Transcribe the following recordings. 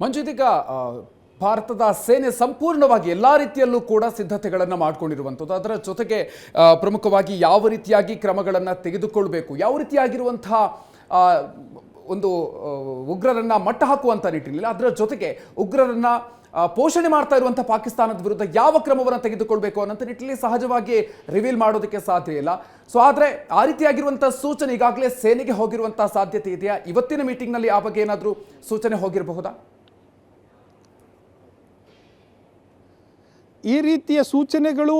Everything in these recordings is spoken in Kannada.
ಮಂಜು ಇದೀಗ ಭಾರತದ ಸೇನೆ ಸಂಪೂರ್ಣವಾಗಿ ಎಲ್ಲ ರೀತಿಯಲ್ಲೂ ಕೂಡ ಸಿದ್ಧತೆಗಳನ್ನು ಮಾಡಿಕೊಂಡಿರುವಂಥದ್ದು. ಅದರ ಜೊತೆಗೆ ಪ್ರಮುಖವಾಗಿ ಯಾವ ರೀತಿಯಾಗಿ ಕ್ರಮಗಳನ್ನು ತೆಗೆದುಕೊಳ್ಬೇಕು, ಯಾವ ರೀತಿಯಾಗಿರುವಂತಹ ಒಂದು ಉಗ್ರರನ್ನು ಉಗ್ರರನ್ನ ಮಟ್ಟ ಹಾಕುವಂಥ ನಿಟ್ಟಿನಲ್ಲಿ, ಅದರ ಜೊತೆಗೆ ಉಗ್ರರನ್ನ ಪೋಷಣೆ ಮಾಡ್ತಾ ಇರುವಂಥ ಪಾಕಿಸ್ತಾನದ ವಿರುದ್ಧ ಯಾವ ಕ್ರಮವನ್ನು ತೆಗೆದುಕೊಳ್ಬೇಕು ಅನ್ನೋಂಥ ನಿಟ್ಟಿನಲ್ಲಿ ಸಹಜವಾಗಿ ರಿವೀಲ್ ಮಾಡೋದಕ್ಕೆ ಸಾಧ್ಯ ಇಲ್ಲ. ಸೊ ಆದರೆ ಆ ರೀತಿಯಾಗಿರುವಂಥ ಸೂಚನೆ ಈಗಾಗಲೇ ಸೇನೆಗೆ ಹೋಗಿರುವಂಥ ಸಾಧ್ಯತೆ ಇದೆಯಾ? ಇವತ್ತಿನ ಮೀಟಿಂಗ್ನಲ್ಲಿ ಆ ಬಗ್ಗೆ ಏನಾದರೂ ಸೂಚನೆ ಹೋಗಿರಬಹುದಾ? ಈ ರೀತಿಯ ಸೂಚನೆಗಳು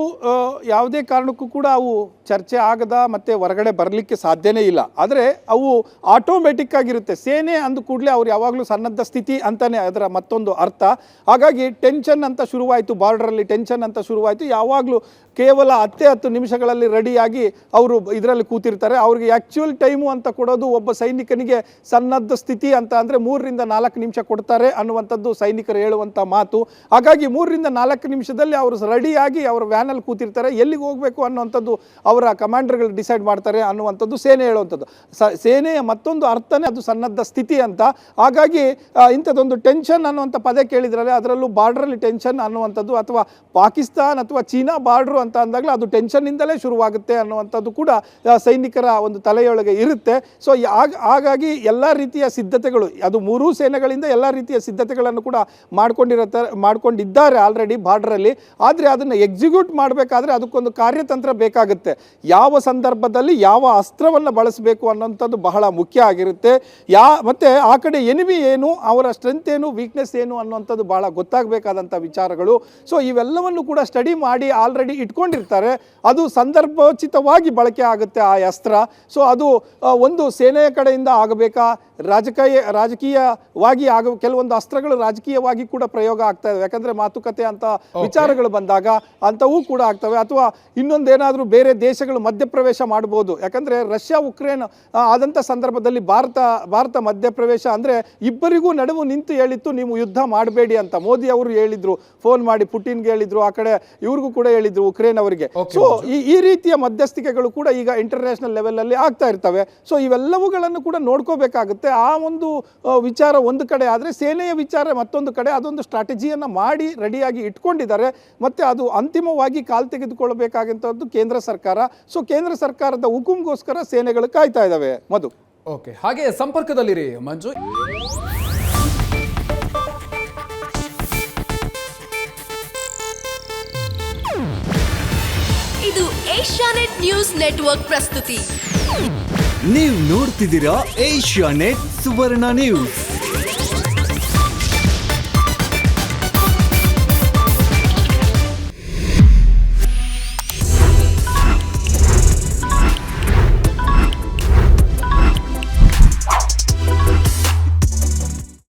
ಯಾವುದೇ ಕಾರಣಕ್ಕೂ ಕೂಡ ಅವು ಚರ್ಚೆ ಆಗದ ಮತ್ತು ಹೊರಗಡೆ ಬರಲಿಕ್ಕೆ ಸಾಧ್ಯನೇ ಇಲ್ಲ. ಆದರೆ ಅವು ಆಟೋಮೆಟಿಕ್ ಆಗಿರುತ್ತೆ. ಸೇನೆ ಅಂದ ಕೂಡಲೇ ಅವ್ರು ಯಾವಾಗಲೂ ಸನ್ನದ್ಧ ಸ್ಥಿತಿ ಅಂತಲೇ ಅದರ ಮತ್ತೊಂದು ಅರ್ಥ. ಹಾಗಾಗಿ ಟೆನ್ಷನ್ ಅಂತ ಶುರುವಾಯಿತು ಬಾರ್ಡ್ರಲ್ಲಿ ಟೆನ್ಷನ್ ಅಂತ ಶುರುವಾಯಿತು. ಯಾವಾಗಲೂ ಕೇವಲ ಹತ್ತೇ ಹತ್ತು ನಿಮಿಷಗಳಲ್ಲಿ ರೆಡಿಯಾಗಿ ಅವರು ಇದರಲ್ಲಿ ಕೂತಿರ್ತಾರೆ. ಅವ್ರಿಗೆ ಆ್ಯಕ್ಚುಯಲ್ ಟೈಮು ಅಂತ ಕೊಡೋದು ಒಬ್ಬ ಸೈನಿಕನಿಗೆ ಸನ್ನದ್ಧ ಸ್ಥಿತಿ ಅಂತ ಅಂದರೆ ಮೂರರಿಂದ ನಾಲ್ಕು ನಿಮಿಷ ಕೊಡ್ತಾರೆ ಅನ್ನುವಂಥದ್ದು ಸೈನಿಕರು ಹೇಳುವಂಥ ಮಾತು. ಹಾಗಾಗಿ ಮೂರರಿಂದ ನಾಲ್ಕು ನಿಮಿಷದಲ್ಲಿ ಅವರು ರೆಡಿಯಾಗಿ ಅವರು ವ್ಯಾನಲ್ಲಿ ಕೂತಿರ್ತಾರೆ. ಎಲ್ಲಿಗೆ ಹೋಗಬೇಕು ಅನ್ನುವಂಥದ್ದು ಕಮಾಂಡರ್ಗಳು ಡಿಸೈಡ್ ಮಾಡ್ತಾರೆ ಅನ್ನುವಂಥದ್ದು ಸೇನೆ ಹೇಳುವಂಥದ್ದು. ಸ, ಸೇನೆಯ ಮತ್ತೊಂದು ಅರ್ಥನೇ ಅದು ಸನ್ನದ್ಧ ಸ್ಥಿತಿ ಅಂತ. ಹಾಗಾಗಿ ಇಂಥದ್ದೊಂದು ಟೆನ್ಷನ್ ಅನ್ನುವಂಥ ಪದ ಕೇಳಿದ್ರಲ್ಲ, ಅದರಲ್ಲೂ ಬಾರ್ಡ್ರಲ್ಲಿ ಟೆನ್ಷನ್ ಅನ್ನುವಂಥದ್ದು ಅಥವಾ ಪಾಕಿಸ್ತಾನ್ ಅಥವಾ ಚೀನಾ ಬಾರ್ಡ್ರು ಅಂತ ಅಂದಾಗಲೇ ಅದು ಟೆನ್ಷನ್ನಿಂದಲೇ ಶುರುವಾಗುತ್ತೆ ಅನ್ನುವಂಥದ್ದು ಕೂಡ ಸೈನಿಕರ ಒಂದು ತಲೆಯೊಳಗೆ ಇರುತ್ತೆ. ಸೊ ಹಾಗಾಗಿ ಎಲ್ಲ ರೀತಿಯ ಸಿದ್ಧತೆಗಳು, ಅದು ಮೂರೂ ಸೇನೆಗಳಿಂದ ಎಲ್ಲ ರೀತಿಯ ಸಿದ್ಧತೆಗಳನ್ನು ಕೂಡ ಮಾಡ್ಕೊಂಡಿರತ್ತೆ, ಮಾಡ್ಕೊಂಡಿದ್ದಾರೆ ಆಲ್ರೆಡಿ ಬಾರ್ಡ್ರಲ್ಲಿ. ಆದರೆ ಅದನ್ನು ಎಕ್ಸಿಕ್ಯೂಟ್ ಮಾಡಬೇಕಾದ್ರೆ ಅದಕ್ಕೊಂದು ಕಾರ್ಯತಂತ್ರ ಬೇಕಾಗುತ್ತೆ. ಯಾವ ಸಂದರ್ಭದಲ್ಲಿ ಯಾವ ಅಸ್ತ್ರವನ್ನು ಬಳಸಬೇಕು ಅನ್ನೋಂಥದ್ದು ಬಹಳ ಮುಖ್ಯ ಆಗಿರುತ್ತೆ. ಯಾ ಮತ್ತು ಆ ಕಡೆ ಎನಿಮಿ ಏನು ಅವರ ಸ್ಟ್ರೆಂತ್ ಏನು ವೀಕ್ನೆಸ್ ಏನು ಅನ್ನೋಂಥದ್ದು ಬಹಳ ಗೊತ್ತಾಗಬೇಕಾದಂಥ ವಿಚಾರಗಳು. ಸೊ ಇವೆಲ್ಲವನ್ನು ಕೂಡ ಸ್ಟಡಿ ಮಾಡಿ ಆಲ್ರೆಡಿ ಇಟ್ಕೊಂಡಿರ್ತಾರೆ. ಅದು ಸಂದರ್ಭೋಚಿತವಾಗಿ ಬಳಕೆ ಆಗುತ್ತೆ ಆ ಅಸ್ತ್ರ. ಸೊ ಅದು ಒಂದು ಸೇನೆಯ ಕಡೆಯಿಂದ ಆಗಬೇಕಾ? ರಾಜಕೀಯ ರಾಜಕೀಯವಾಗಿ ಆಗ ಕೆಲವೊಂದು ಅಸ್ತ್ರಗಳು ರಾಜಕೀಯವಾಗಿ ಕೂಡ ಪ್ರಯೋಗ ಆಗ್ತಾ ಇದೆ ಯಾಕಂದ್ರೆ ಮಾತುಕತೆ ಅಂತ ವಿಚಾರಗಳು ಬಂದಾಗ ಅಂಥವೂ ಕೂಡ ಆಗ್ತವೆ. ಅಥವಾ ಇನ್ನೊಂದೇನಾದರೂ ಬೇರೆ ದೇಶಗಳು ಮಧ್ಯಪ್ರವೇಶ ಮಾಡ್ಬೋದು. ಯಾಕಂದ್ರೆ ರಷ್ಯಾ ಉಕ್ರೇನ್ ಆದಂಥ ಸಂದರ್ಭದಲ್ಲಿ ಭಾರತ ಭಾರತ ಮಧ್ಯಪ್ರವೇಶ ಅಂದ್ರೆ ಇಬ್ಬರಿಗೂ ನಡುವು ನಿಂತು ಹೇಳಿತ್ತು ನೀವು ಯುದ್ಧ ಮಾಡಬೇಡಿ ಅಂತ. ಮೋದಿ ಅವರು ಹೇಳಿದ್ರು ಫೋನ್ ಮಾಡಿ ಪುಟಿನ್ಗೆ ಹೇಳಿದ್ರು ಆ ಕಡೆ ಇವ್ರಿಗೂ ಕೂಡ ಹೇಳಿದ್ರು ಉಕ್ರೇನ್ ಅವರಿಗೆ. ಸೊ ಈ ಈ ರೀತಿಯ ಮಧ್ಯಸ್ಥಿಕೆಗಳು ಕೂಡ ಈಗ ಇಂಟರ್ನ್ಯಾಷನಲ್ ಲೆವೆಲಲ್ಲಿ ಆಗ್ತಾ ಇರ್ತವೆ. ಸೊ ಇವೆಲ್ಲವುಗಳನ್ನು ಕೂಡ ನೋಡ್ಕೋಬೇಕಾಗುತ್ತೆ. ಆ ಒಂದು ವಿಚಾರ ಒಂದು ಕಡೆ ಆದರೆ ಸೇನೆಯ ವಿಚಾರ ಮತ್ತೊಂದು ಕಡೆ ಅದೊಂದು ಸ್ಟ್ರಾಟಜಿಯನ್ನು ಮಾಡಿ ರೆಡಿಯಾಗಿ ಇಟ್ಕೊಂಡಿದ್ದಾರೆ. ಮತ್ತು ಅದು ಅಂತಿಮವಾಗಿ ಕಾಲ್ ತೆಗೆದುಕೊಳ್ಳಬೇಕಾದಂಥದ್ದು ಕೇಂದ್ರ ಸರ್ಕಾರ. ಸೊ ಕೇಂದ್ರ ಸರ್ಕಾರದ ಹುಕುಂಗೋಸ್ಕರ ಸೇನೆಗಳು ಕಾಯ್ತಾ ಇದ್ದಾವೆ ಮಧು ಓಕೆ ಹಾಗೆ ಸಂಪರ್ಕದಲ್ಲಿರಿ ಮಂಜು ಇದು ಏಷ್ಯಾನೆಟ್ ನ್ಯೂಸ್ ನೆಟ್ವರ್ಕ್ ಪ್ರಸ್ತುತಿ. ನೀವು ನೋಡ್ತಿದ್ದೀರಾ ಏಷ್ಯಾ ನೆಟ್ ಸುವರ್ಣ ನ್ಯೂಸ್